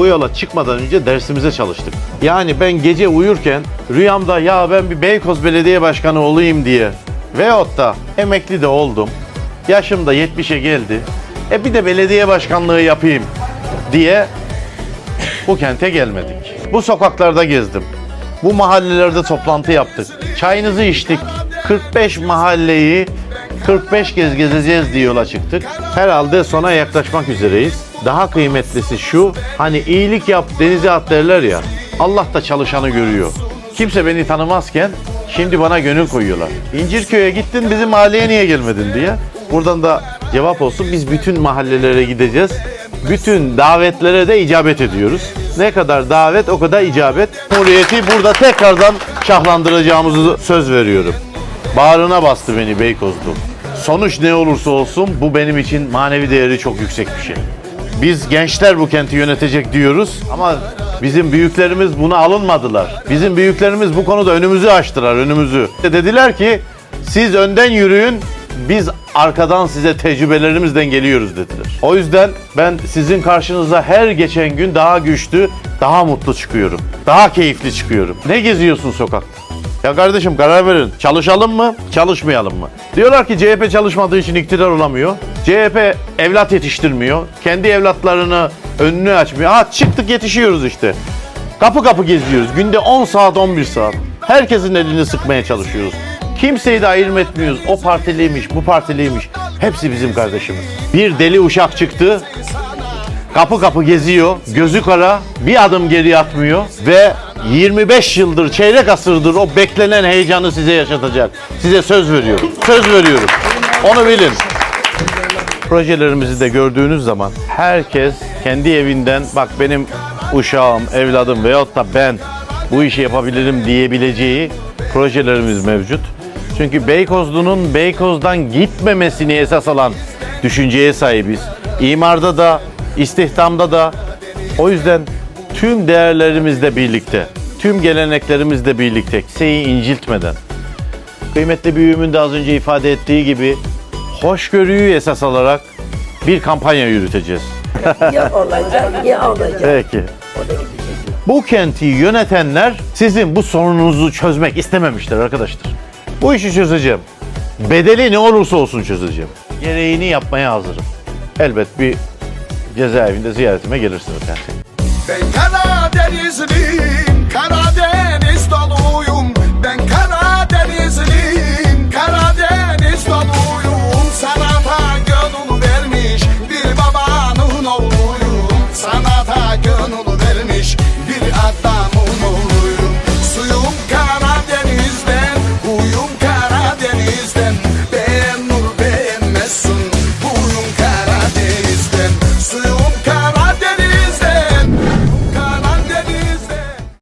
Bu yola çıkmadan önce dersimize çalıştık. Yani ben gece uyurken rüyamda ya ben bir Beykoz Belediye Başkanı olayım diye veyahut da emekli de oldum. Yaşım da 70'e geldi. E bir de belediye başkanlığı yapayım diye bu kente gelmedik. Bu sokaklarda gezdim. Bu mahallelerde toplantı yaptık. Çayınızı içtik. 45 mahalleyi 45 kez gezeceğiz diye yola çıktık. Herhalde sona yaklaşmak üzereyiz. Daha kıymetlisi şu, hani iyilik yap denize at derler ya. Allah da çalışanı görüyor. Kimse beni tanımazken şimdi bana gönül koyuyorlar. İncirköy'e gittin bizim mahalleye niye gelmedin diye. Buradan da cevap olsun biz bütün mahallelere gideceğiz. Bütün davetlere de icabet ediyoruz. Ne kadar davet o kadar icabet. Cumhuriyeti burada tekrardan şahlandıracağımızı söz veriyorum. Bağrına bastı beni Beykozlu. Sonuç ne olursa olsun bu benim için manevi değeri çok yüksek bir şey. Biz gençler bu kenti yönetecek diyoruz ama bizim büyüklerimiz buna alınmadılar. Bizim büyüklerimiz bu konuda önümüzü açtılar, önümüzü. Dediler ki siz önden yürüyün, biz arkadan size tecrübelerimizden geliyoruz dediler. O yüzden ben sizin karşınıza her geçen gün daha güçlü, daha mutlu çıkıyorum. Daha keyifli çıkıyorum. Ne geziyorsun sokakta? Ya kardeşim karar verin. Çalışalım mı, çalışmayalım mı? Diyorlar ki CHP çalışmadığı için iktidar olamıyor. CHP evlat yetiştirmiyor. Kendi evlatlarını önünü açmıyor. Ha çıktık yetişiyoruz işte. Kapı kapı geziyoruz. Günde 10 saat 11 saat. Herkesin elini sıkmaya çalışıyoruz. Kimseyi de ayırt etmiyoruz. O partiliymiş, bu partiliymiş. Hepsi bizim kardeşimiz. Bir deli uşak çıktı. Kapı kapı geziyor, gözü kara, bir adım geri atmıyor ve 25 yıldır, çeyrek asırdır o beklenen heyecanı size yaşatacak. Size söz veriyorum. Söz veriyorum. Onu bilin. Projelerimizi de gördüğünüz zaman herkes kendi evinden bak benim uşağım, evladım veyahut da ben bu işi yapabilirim diyebileceği projelerimiz mevcut. Çünkü Beykozlu'nun Beykoz'dan gitmemesini esas alan düşünceye sahibiz. İmarda da, istihdamda da. O yüzden tüm değerlerimizle birlikte, tüm geleneklerimizle birlikte, kimseyi inciltmeden, kıymetli büyüğümün de az önce ifade ettiği gibi hoşgörüyü esas alarak bir kampanya yürüteceğiz. ya olacak ya olacak. Peki. Bu kenti yönetenler sizin bu sorununuzu çözmek istememişler arkadaşlar. Bu işi çözeceğim. Bedeli ne olursa olsun çözeceğim. Gereğini yapmaya hazırım. Elbet bir cezaevinde ziyaretime gelirsiniz. Yani. Ben Karadenizliyim, Karadeniz